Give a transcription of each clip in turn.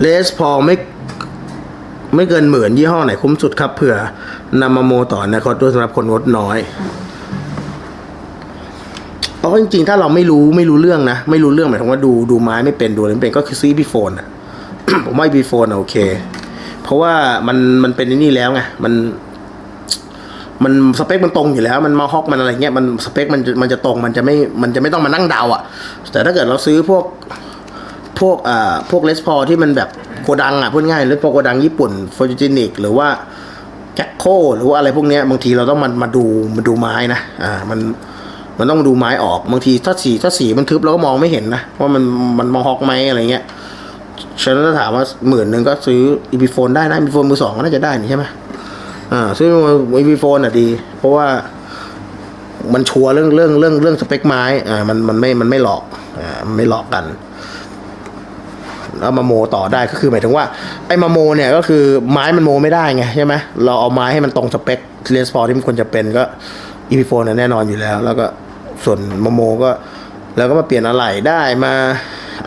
เลสพอไม่ไม่เกินหมื่นยี่ห้อไหนคุ้มสุดครับเผื่อนำมาโมต่อในคอร์ด้วยสำหรับคนงดน้อยเพราะจริงๆ ถ้าเราไม่รู้ไม่รู้เรื่องนะ ไม่รู้เรื่องหมายถึงว่าดูดูไม้ไม่เป็นดูอะไรไม่เป็นก็คือซื้อพีโฟนอะผมว่าพีโฟนโอเค เพราะว่ามันมันเป็นนี่แล้วไงมัน มันสเปคมันตรงอยู่แล้ว มันมาฮอกมันอะไรเงี้ยมันสเปคมันจะมันจะตรงมันจะไม่มันจะไม่ต้องมานั่งเดาอะแต่ถ้าเกิดเราซื้อพวก พวกอ่าพวกเลสพอที่มันแบบโกดังอะพูดง่ายเลสพอโกดังญี่ปุ่นฟอร์จินิกหรือว่าแจ็คโคหรือว่าอะไรพวกเนี้ยบางทีเราต้องมามาดูมาดูไม้นะอ่ามันมันต้องดูไม้ออกบางทีถ้าสีถ้าสีมันทึบเราก็มองไม่เห็นนะว่ามันมันมองฮอกไหมอะไรเงี้ยฉันถ้าถามว่าหมื่นหนึ่งก็ซื้ออีพีโฟนได้นะอีพีโฟนมือสองก็น่าจะได้นี่ใช่ไหมอ่าซื้ออีพีโฟนอะดี เพราะว่ามันชัวร์เรื่องเรื่องเรื่องเรื่องสเปคไม้อ่ามันมันไม่มันไม่หลอกอ่าไม่หลอกกัน แล้วมาโมต่อได้ก็คือหมายถึงว่าไอ้มาโมเนี่ยก็คือไม้มันโมไม่ได้ไงใช่ไหมเราเอาไม้ให้มันตรงสเปคเลสพอที่มันควรจะเป็นก็อีพีโฟนแน่นอนอยู่แล้ว แล้วก็ส่วนมาโมก็แล้วก็มาเปลี่ยนอะไหล่ได้มา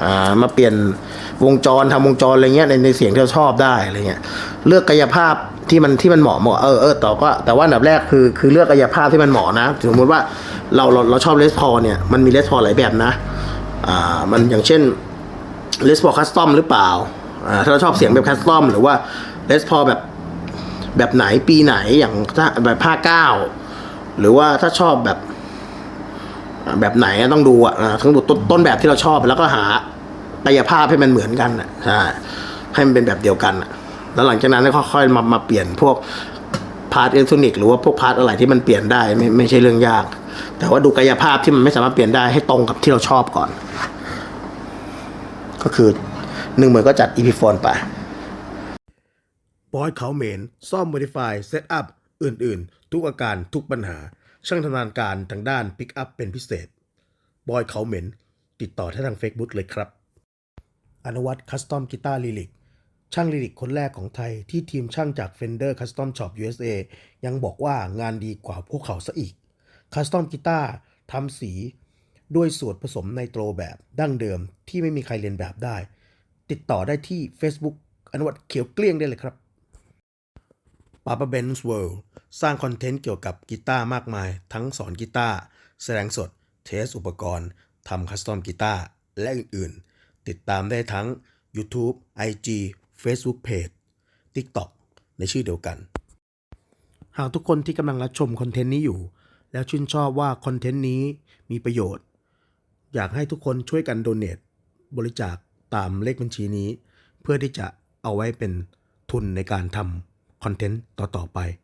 อ่ามาเปลี่ยนวงจรทำวงจรอะไรเงี้ยในในเสียงที่เราชอบได้อะไรเงี้ยเลือกกายภาพที่มันที่มันเหมาะเหมาะเออเออต่อก็แต่ว่าอันดับแรกคือคือเลือกกายภาพที่มันเหมาะนะสมมติว่าเราเราเราชอบเลสพอเนี่ยมันมีเลสพอหลายแบบนะอ่ามันอย่างเช่น เลสพอคัสตอมหรือเปล่าถ้าเราชอบเสียงแบบคัสตอมหรือว่าเลสพอแบบแบบไหนปีไหนอย่างแบบภาคเก้าหรือว่าถ้าชอบแบบแบบไหนต้องดูอะอ่าทั้งหมดต้นต้นแบบที่เราชอบแล้วก็หากายภาพให้มันเหมือนกันอะใช่ให้มันเป็นแบบเดียวกันอะ แล้วหลังจากนั้นก็ค่อยๆมามาเปลี่ยนพวกพาร์ทอิเล็กทรอนิกส์หรือว่าพวกพาร์ทอะไรที่มันเปลี่ยนได้ไม่ไม่ใช่เรื่องยาก แต่ว่าดูกายภาพที่มันไม่สามารถเปลี่ยนได้ให้ตรงกับที่เราชอบก่อน ก็คือหนึ่งหมื่นก็จัด EP โฟนไปบอยเขาเมน ซ่อม Modify เซตอัพอื่น ๆ ทุกอาการทุกปัญหา ช่างทำงานการทางด้านปิกอัพเป็นพิเศษ บอยเขาเมน ติดต่อที่ทาง Facebook เลยครับ อนุวัตคัสตอมกีตาร์ลิลิกช่างลิลิกคนแรกของไทยที่ทีมช่างจาก Fender Custom Shop USA ยังบอกว่างานดีกว่าพวกเขาซะอีกคัสตอมกีตาร์ทำสี ด้วยสูตรผสมไนโตรแบบดั้งเดิมที่ไม่มีใครเรียนแบบได้ ติดต่อได้ที่ Facebook อนุวัตเขียวเกลี้ยงได้เลยครับปาปาเบนส์เวิลด์สร้างคอนเทนต์เกี่ยวกับกีตาร์มากมาย ทั้งสอนกีตาร์แสดงสด เทสอุปกรณ์ทำคัสตอมกีตาร์และอื่นๆ ติดตามได้ทั้ง YouTube IG Facebook Page TikTok ในชื่อเดียวกัน หากทุกคนที่กำลังรับชมคอนเทนต์นี้อยู่ แล้วชื่นชอบว่าคอนเทนต์นี้มีประโยชน์ อยากให้ทุกคนช่วยกันโดเน a t บริจาคตามเลขบัญชีนี้ เพื่อที่จะเอาไว้เป็นทุนในการทำคอนเทนต์ต่อๆไป